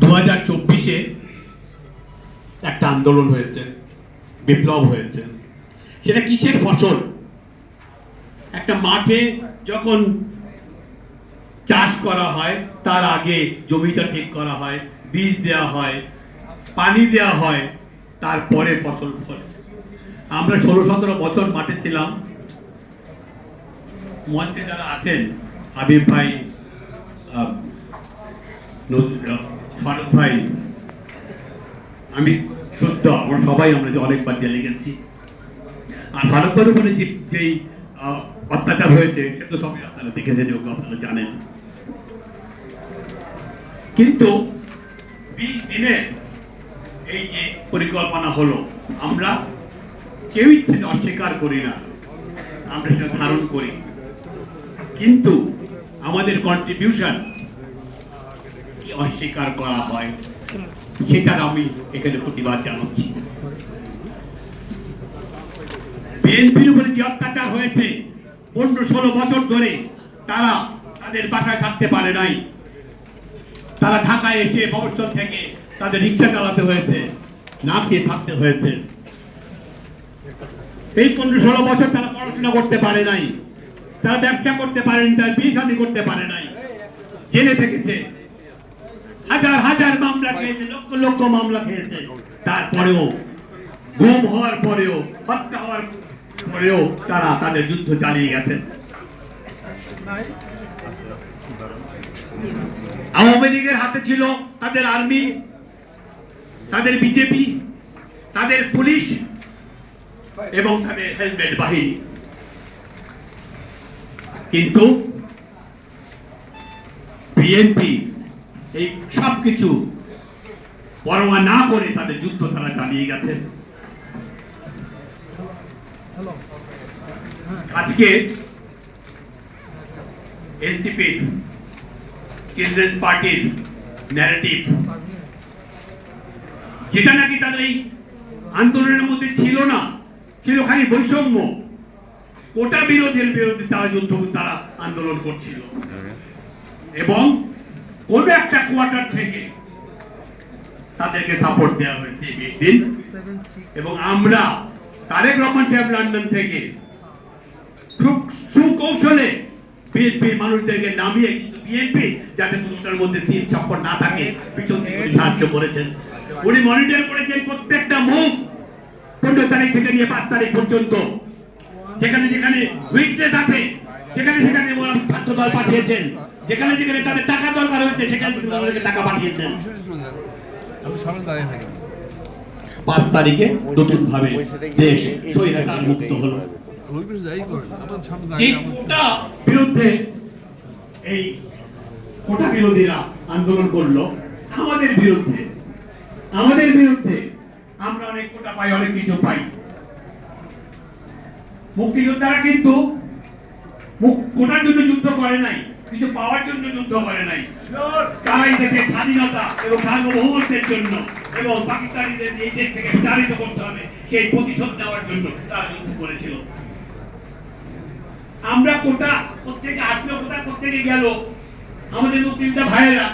দু হাজার চব্বিশে একটা আন্দোলন হয়েছে, বিপ্লব হয়েছে। সেটা কিসের ফসল? একটা মাঠে যখন চাষ করা হয়, তার আগে জমিটা ঠিক করা হয়, বীজ দেওয়া হয়, পানি দেওয়া হয়, তারপরে ফসল ফলে। আমরা ষোলো সতেরো বছর মাঠে ছিলাম। মঞ্চে যারা আছেন, হাবিব ভাই ফারুক ভাই, আমি সত্য, আমরা সবাই আমরা যে অনেকবার জেলে গেছি। আর ফারুক ভাইয়ের উপরে যে যেই অত্যাচার হয়েছে সেটা সবাই আপনারা দেখেছেন এবং আপনারা জানেন। কিন্তু বিশ দিনের এই যে পরিকল্পনা হলো, আমরা কেউই সেটা অস্বীকার করি না, আমরা সেটা ধারণ করি। কিন্তু আমাদের কন্ট্রিবিউশন অস্বীকার করা হয়। সেটার আমি এখানে প্রতিবাদ জানাচ্ছি। বিএনপির উপরে যে অত্যাচার হয়েছে পনেরো ষোলো বছর ধরে তারা তাদের বাসায় থাকতে পারে নাই। তারা ঢাকায় এসে মফস্বল থেকে তাদের রিক্সা চালাতে হয়েছে না খেয়ে থাকতে হয়েছে। এই পনেরো ষোলো বছর তারা পড়াশোনা করতে পারে নাই তারা ব্যবসা করতে পারেনি তারা বিয়ে শাদী করতে পারে নাই জেলে থেকেছে। হাজার হাজার মামলা খেয়েছে, লক্ষ লক্ষ মামলা খেয়েছে। তারপরেও, গুম হওয়ার পরেও, হত্যা হওয়ার পরেও তারা তাদের যুদ্ধ চালিয়ে গেছেন। আওয়ামী লীগের হাতে ছিল তাদের আর্মি, তাদের বিজেপি, তাদের পুলিশ এবং তাদের হেলমেট বাহিনী। কিন্তু বিএনপি এই সব কিছু পরোয়া না করে তাদের যুদ্ধ তারা চালিয়ে গেছে। আজকে এনসিপি চিলড্রেন্স পার্টির ন্যারেটিভ যেটা নাকি তাদের এই আন্দোলনের মধ্যে ছিল না, ছিল খালি বৈষম্য। কোটা বিরোধীর বিরুদ্ধে তারা যুদ্ধ তারা আন্দোলন করছিল। এবং কোনো একটা কোয়ার্টার থেকে। তাদেরকে সাপোর্ট দেওয়া হয়েছে বিশ দিন। এবং আমরা তারেক রহমান সাহেব লন্ডন থেকে খুব সুকৌশলে বিএনপির মানুষদেরকে নামিয়ে কিন্তু বিএনপি যাতে কোনোটার মধ্যে সিট চক্কর না থাকে, পিছন থেকে সাহায্য করেছেন। উনি মনিটর করেছেন প্রত্যেকটা মুখ পনেরো তারিখ থেকে নিয়ে পাঁচ তারিখ পর্যন্ত। যেখানে যেখানে উইকনেস আছে, সেখানে সেখানে ওরা ছাত্র দল পাঠিয়েছেন। যেখানে যেখানে তাদের টাকা দরকার হয়েছে সেখানে তাদেরকে টাকা পাঠিয়েছেন। পাঁচ তারিখে নতুন ভাবে দেশ স্বৈরাচার মুক্ত হলো। যে কোটা বিরুদ্ধে এই কোটা বিরোধীরা আন্দোলন করল আমাদের বিরুদ্ধে। আমাদের বিরুদ্ধে আমরা অনেক কোটা পাই অনেক কিছু পাই। মুক্তিযোদ্ধারা কিন্তু কোটার জন্য যুদ্ধ করে নাই। কিছু পাওয়ার জন্য যুদ্ধ করে নাই। তারা এই দেশের স্বাধীনতা এবং সার্বভৌমত্বের জন্য এবং পাকিস্তানিদের এই দেশ থেকে বিতাড়িত করতে হবে, সেই প্রতিশোধ নেওয়ার জন্য তারা যুদ্ধ করেছিল। আমরা কোটা কোথেকে আসলো কোথা কোথেকে গেল। আমাদের মুক্তিযোদ্ধা ভাইয়েরা,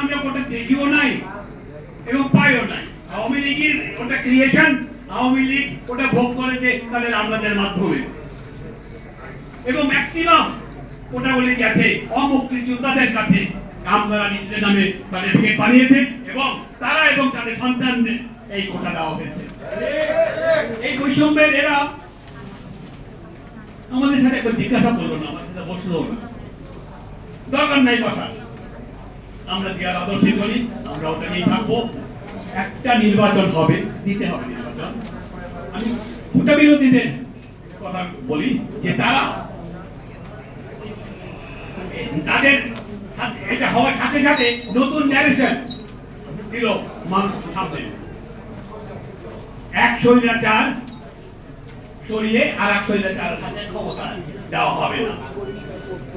আমরা কোটা দেখিও নাই এবং পাইও নাই। আওয়ামী লীগের ওটা ক্রিয়েশন আওয়ামী লীগ ওটা ভোগ করেছে তাদের আমলাদের মাধ্যমে। এবং ম্যাক্সিমাম ওটাগুলি গেছে, অমুক্তিযোদ্ধাদের কাছে। আমলারা নিজেদের নামে সার্টিফিকেট বানিয়েছে এবং তারা এবং তাদের সন্তানদের এই কোটা দেওয়া হয়েছে। এই বৈষম্যের এরা আমাদের সাথে একবার জিজ্ঞাসা করল না আমাদের সাথে বসল না। দরকার নাই বসার আমরা যে আর আদর্শে চলি, আমরা ওটা নিয়ে থাকব। একটা নির্বাচন হবে, দিতে হবে নির্বাচন। আমি ফুটা বিরোধীদের কথা বলি যে তারা তাদের এটা হওয়ার সাথে সাথে নতুন দিল সামনে। এক সরিয়ে আর এক ক্ষমতা দেওয়া হবে না।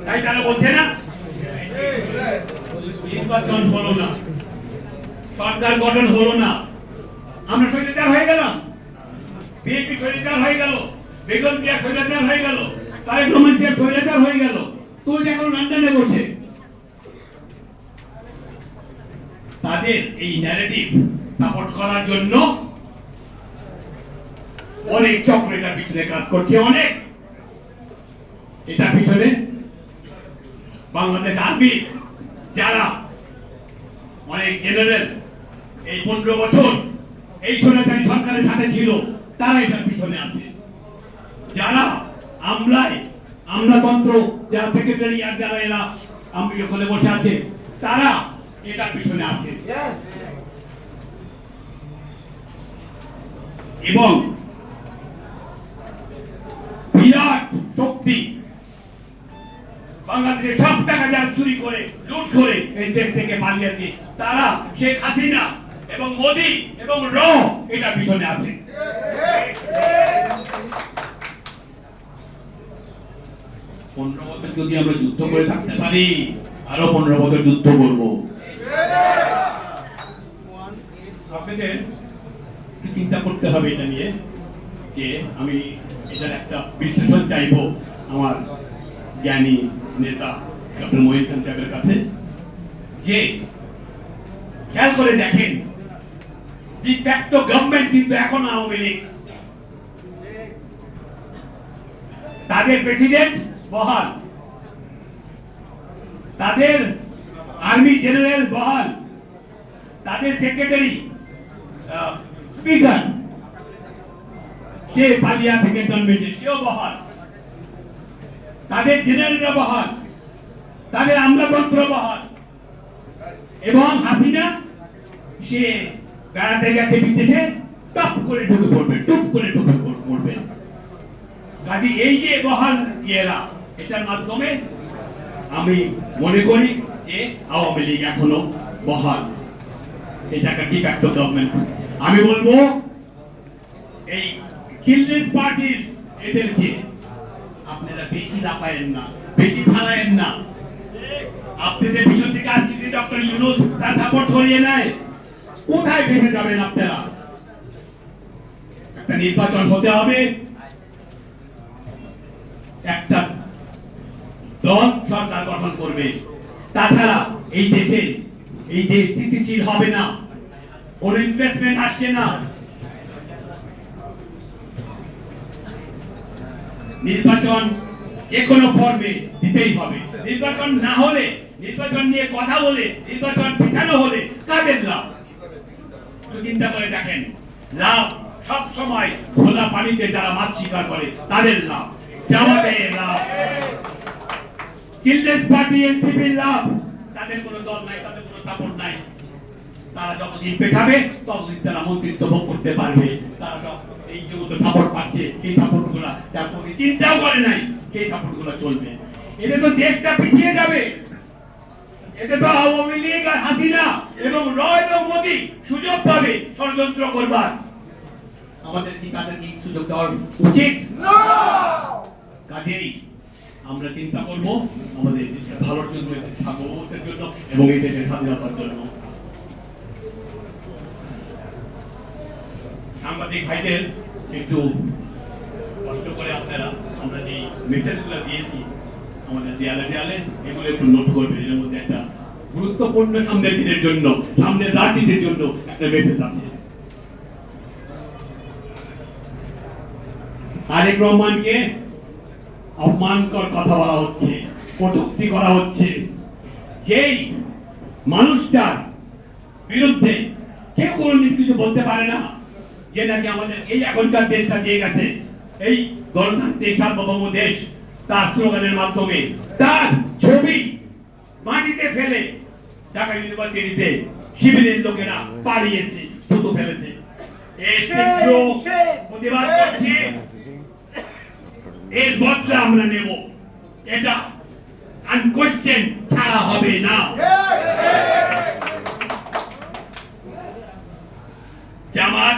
তাই তারা বলছে না? নির্বাচন হলো না। সরকার গঠন হলো না। আমরা স্বৈরাচার হয়ে গেলাম। বিএনপি স্বৈরাচার হয়ে গেল। বেগম জিয়া স্বৈরাচার হয়ে গেল। তারেক রহমান জিয়া স্বৈরাচার হয়ে গেল। এখন লন্ডনে বসে। তাদের এই ন্যারেটিভ সাপোর্ট করার জন্য অনেক চক্র পিছনে কাজ করছে, অনেক। পিছনে বাংলাদেশ আর্মি, যারা অনেক জেনারেল এই পনেরো বছর এই স্বৈরাচারী সরকারের সাথে ছিল, তারা এটার পিছনে আছে। যারা আমলায় আমলাতন্ত্র যারা সেক্রেটারি আর যারা এরা আমি ওখানে বসে আছে তারা এটার পিছনে আছে। এবং বিরাট শক্তি বাংলাদেশে সব টাকা যারা চুরি করে লুট করে এই দেশ থেকে পালিয়েছে। তারা শেখ হাসিনা এবং মোদি এবং র এটা পিছনে আছে। পনেরো বছর যদি আমরা যুদ্ধ করে থাকতে পারি, আরও পনেরো বছর যুদ্ধ করব। আপনাদের চিন্তা করতে হবে এটা নিয়ে, যে আমি এটার একটা বিশ্লেষণ চাইব আমার জ্ঞানী নেতা ডক্টর মহিন খান সাহেবের কাছে, যে খেয়াল করে দেখেন গভর্নমেন্ট কিন্তু এখন আওয়ামী লীগ। তাদের প্রেসিডেন্ট বহাল। তাদের আর্মি জেনারেল বহাল, তাদের সেক্রেটারি স্পিকার, সে পালিয়া থেকে জন্মেছে, সেও বহাল। তাদের জেনারেলরা বহাল, তাদের আমলাতন্ত্র বহাল। এবং হাসিনা, সে বেড়াতে গেছে বিদেশে, টপ করে ঢুকে পড়বে, টুপ করে ঢুকে পড়বে। কাজে এই যে বহাল ইয়েরা এটার মাধ্যমে আমি মনে করি যে আওয়ামী লীগ এখনও বহাল এটা একটা ডিফ্যাক্টো গভর্নমেন্ট আমি বলব, এই চিলড্রেন্স পার্টির এদেরকে আপনারা বেশি লাফায়েন না, বেশি ফালায়েন না। পিছন থেকে ডক্টর ইউনুস, তার সাপোর্ট নেয়, কোথায় বেঁচে যাবেন আপনারা? একটা নির্বাচন হতে হবে। একটা সরকার গঠন করবে। তাছাড়া এই দেশে এই দেশ স্থিতিশীল হবে না। কোন ইনভেস্টমেন্ট আসছে না। নির্বাচন যে কোনো ফর্মে দিতেই হবে। নির্বাচন না হলে, নির্বাচন নিয়ে কথা বলে, নির্বাচন পিছানো হলে কাদের লাভ? চিন্তা করে দেখেন। লাভ সব সময় খোলা পানিতে যারা মাছ শিকার করে, তাদের লাভ। জামাতের লাভ। চিলড্রেন্স পার্টি এনসিপি লাভ। তাদের কোনো দল নাই তাদের কোনো সাপোর্ট নাই। তারা যতদিন পেছাবে ততদিন তারা মন্ত্রিত্ব ভোগ করতে পারবে। তারা সব এই যেহেতু সাপোর্ট পাচ্ছে। সেই সাপোর্টগুলা যার প্রতি চিন্তাও করে নাই সেই সাপোর্টগুলা চলবে। এতে তো দেশটা পিছিয়ে যাবে। এতে তো আওয়ামী লীগ আর হাসিনা এবং র এবং মোদি সুযোগ পাবে ষড়যন্ত্র করবার। আমাদের কি তাদের কি সুযোগ দেওয়ার উচিত? কাজেই আমরা চিন্তা করব, আমাদের দেশের ভালোর জন্য সার্বভৌমত্বের জন্য এবং এই দেশের স্বাধীনতার জন্য। সাংবাদিক ভাইদের একটু কষ্ট করে আপনারা, আমরা যে মেসেজগুলো দিয়েছি, আমাদের দেয়ালে দেয়ালে, এগুলো একটু নোট করবেন। এর মধ্যে একটা গুরুত্বপূর্ণ সামনের দিনের জন্য সামনের রাজনীতির জন্য একটা মেসেজ আছে। তারেক রহমানকে অপমানকর কথা বলা হচ্ছে কটূক্তি করা হচ্ছে। যেই মানুষটার বিরুদ্ধে কেউ কোনোদিন কিছু বলতে পারে না যে নাকি আমাদের এই এখনকার দেশটা দিয়ে গেছে এই গণতান্ত্রিক সার্বভৌম দেশ তার স্লোগানের মাধ্যমে তার ছবি মাটিতে ফেলে ঢাকা ইউনিভার্সিটিতে শিবিরের লোকেরা পালিয়েছে থুতু ফেলেছে। এই প্রতিবাদ করছে। এর বদলা আমরা নেব। এটা আনকোয়েশ্চেন ছাড়া হবে না। জামাত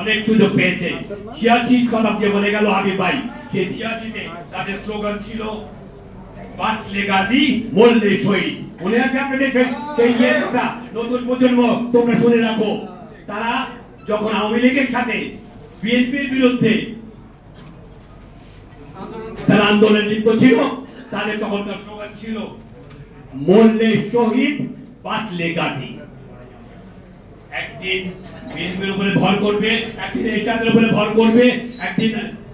অনেক সুযোগ পেয়েছে। ছিয়াশি শতাব্দে বলে গেল আগে ভাই সেই ছিয়াশিতে তাদের স্লোগান ছিল বাঁচলে গাজী মরলে শহীদ। মনে আছে আপনাদের সেই কথা? নতুন প্রজন্ম, তোমরা শুনে রাখো। তারা যখন আওয়ামী লীগের সাথে বিএনপির বিরুদ্ধে তারা আন্দোলনে লিপ্ত ছিল তাদের তখন তার স্লোগান ছিল মরলে শহীদ বাঁচলে গাজী। একদিন বিএনপির উপরে ভর করবে একদিন এরশাদের উপরে ভর করবে একদিন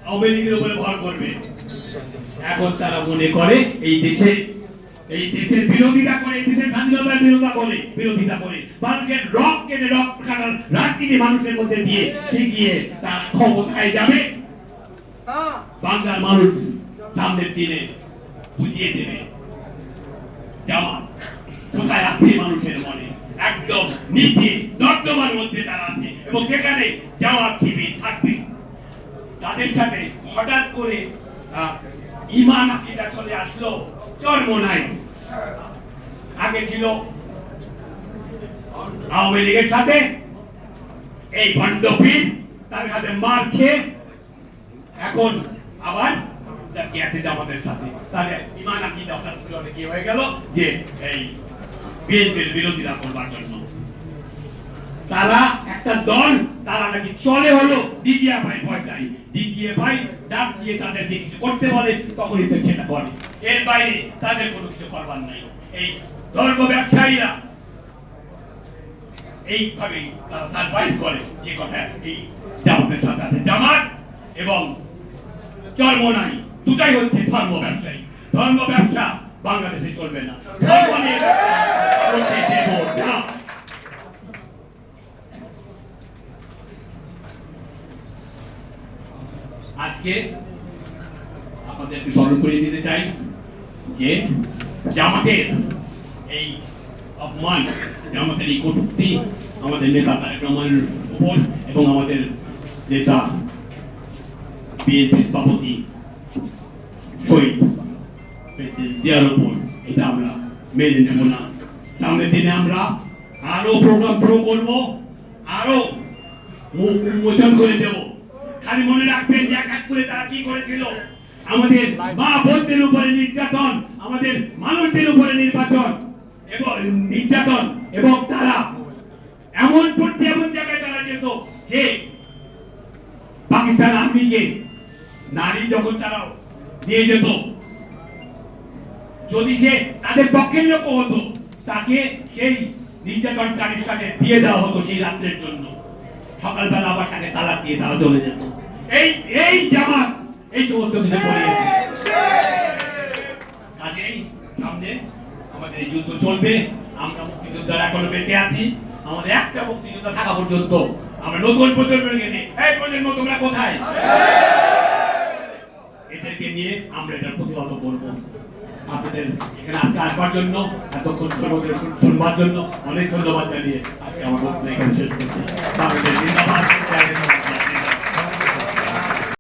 আওয়ামী লীগের উপরে ভর করবে। এখন তারা মনে করে এই দেশে এই দেশের বিরোধিতা করে এই দেশের স্বাধীনতার বিরোধিতা করে বিরোধিতা করে। মানুষের রক কেটে রক কাটার রাজনীতি মানুষের মধ্যে দিয়ে শিখিয়ে তারা ক্ষমতায় যাবে। বাংলার মানুষ সামনের দিনে বুঝিয়ে দেবে। জামাত কোথায় আছে মানুষের মনে? একদম নিচে নর্দমার মধ্যে তারা আছে এবং সেখানে জামাত শিবির থাকবে। তাদের সাথে হঠাৎ করে ইমান আকিদা চলে আসলো, চর্ম নাই। আগে ছিল আওয়ামী লীগের সাথে, এই ভণ্ডপীর তার সাথে মার খেয়ে, এখন আবার কি আছে জামাতের সাথে? তাহলে ইমান কি হয়ে গেল? যে এই বিএনপির বিরোধিতা করবার জন্য। তারা একটা দল, তারা নাকি চলে হলো। ডিজিএফআই ডিজিএফআই ডাক দিয়ে কিছু করতে বলে, তখনই তো সেটা করে এর বাইরে তাদের কোনো কিছু করবার নাই। এই ধর্ম ব্যবসায়ীরা এইভাবেই তারা সার্ভাইভ করে। যে কথা এই জামাতের সাথে আছে জামাত এবং চর্ম নাই। দুটাই হচ্ছে ধর্ম ব্যবসায়ী ধর্ম ব্যবসা বাংলাদেশে চলবে না। ধর্ম নিয়ে আজকে আপনাদেরকে স্মরণ করিয়ে দিতে চাই যে জামাতের এই অপমান জামাতের এই কটুক্তি আমাদের নেতা তারেক রহমানের উপর এবং আমাদের নেতা বিএনপি সভাপতি জিয়ার উপর এটা আমরা মেনে নেব না। সামনের দিনে আমরা আরও প্রোগ্রাম প্রো করব, আরও উন্মোচন করে দেব। খালি মনে রাখবেন যে এক করে তারা কি করেছিল? আমাদের মা বোনদের উপরে নির্যাতন, আমাদের মানুষদের উপরে নির্বাচন এবং নির্যাতন, এবং তারা এমন পড়তে এমন জায়গায় তারা যেত যে পাকিস্তান আর্মিকে নারী যখন তারা নিয়ে যেত। যদি সে তাদের পক্ষের লোক হতো তাকে সেই নির্যাতনকারীর সাথে দিয়ে দেওয়া হতো সেই রাত্রের জন্য। সকালবেলা আবার তাকে তালাক দিয়ে তারা চলে যেত। এই এই জামাত এই সমস্ত কিছু করিয়েছে কাজেই সামনে আমাদের এই যুদ্ধ চলবে আমরা মুক্তিযোদ্ধারা এখনও বেঁচে আছি। আমাদের একটা মুক্তিযুদ্ধ থাকা পর্যন্ত আমরা নতুন প্রজন্মকে নিয়ে এই প্রজন্ম তোমরা কোথায়? এদেরকে নিয়ে আমরা এটার প্রতিহত করব। আপনাদের এখানে আজকে আসবার জন্য, এতক্ষণ শুনবার জন্য অনেক ধন্যবাদ জানিয়ে আজকে আমার বক্তব্য এখানে শেষ করছি।